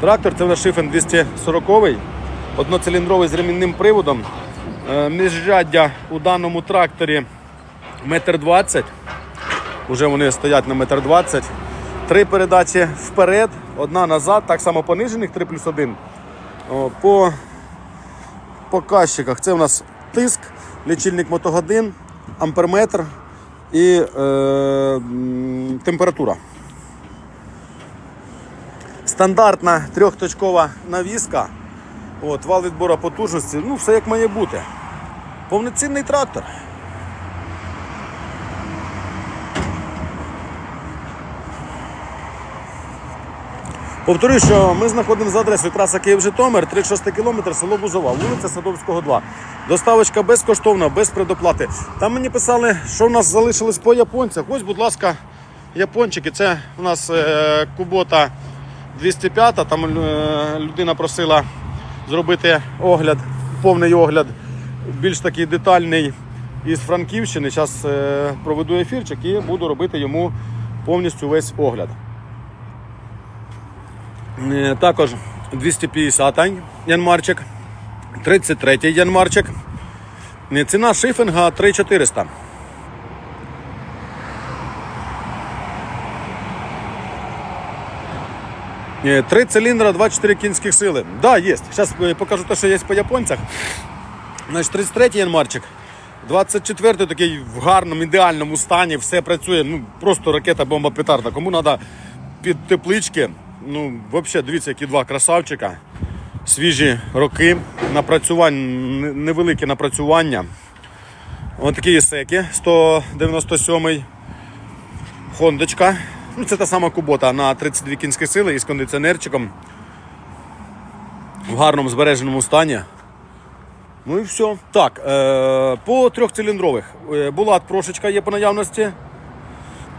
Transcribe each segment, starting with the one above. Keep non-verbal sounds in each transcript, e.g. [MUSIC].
Трактор це у нас шифен 240 одноциліндровий з ремінним приводом. Е, Міжряддя у даному тракторі 1,20 м. Уже вони стоять на 1,20 м. Три передачі вперед, одна назад, так само понижених 3 плюс 1. По показчиках це у нас тиск, лічильник мотогодин, амперметр і е, температура. Стандартна трьохточкова навіска. От, вал відбору потужності, ну все як має бути. Повноцінний трактор. Повторюю, що ми знаходимося за адресою траса Київ-Житомир, 36 кілометр, село Бузова, вулиця Садовського, 2. Доставочка безкоштовна, без предоплати. Там мені писали, що в нас залишилось по японцях. Ось, будь ласка, япончики. Це у нас е, Кубота 205. Там е, людина просила зробити огляд, повний огляд, більш такий детальний із Франківщини. Зараз е, проведу ефірчик і буду робити йому повністю весь огляд. Е, Також 250 янмарчик, 33 янмарчик. Ціна шифінга 3400. Три циліндра, 24 кінських сили. Да, є. Зараз покажу те, що є по японцях. Значить, 33 янмарчик. 24-й такий в гарному, ідеальному стані, все працює. Ну, просто ракета, бомба, петарда. Кому треба під теплички, ну, взагалі, дивіться, які два красавчика. Свіжі роки, напрацювання, невелике напрацювання. Ось такі є секи, 197-й. Хондочка. Ну, це та сама кубота на 32 кінські сили із кондиціонерчиком. В гарному збереженому стані. Ну і все. Так, е, по трьохциліндрових. Е, Булат прошечка є по наявності.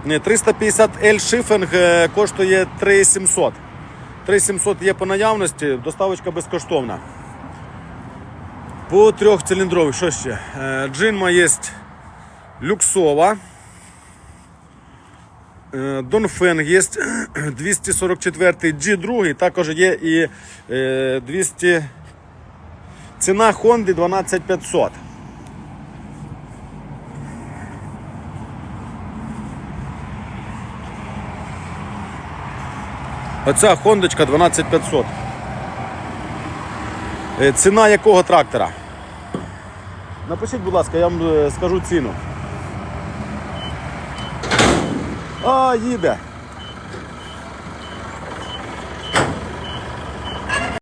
Е, 350L шифинг е, коштує 3700. 3700 є по наявності, доставочка безкоштовна. По трьохциліндрових, що ще? Джинма є люксова. Е, Донфенг є [CLEARS THROAT] 244 G2, також є і е, 200. Ціна Honda 12500. Оця Хондочка 12500. Е, Ціна якого трактора? Напишіть, будь ласка, я вам е, скажу ціну. А, їде.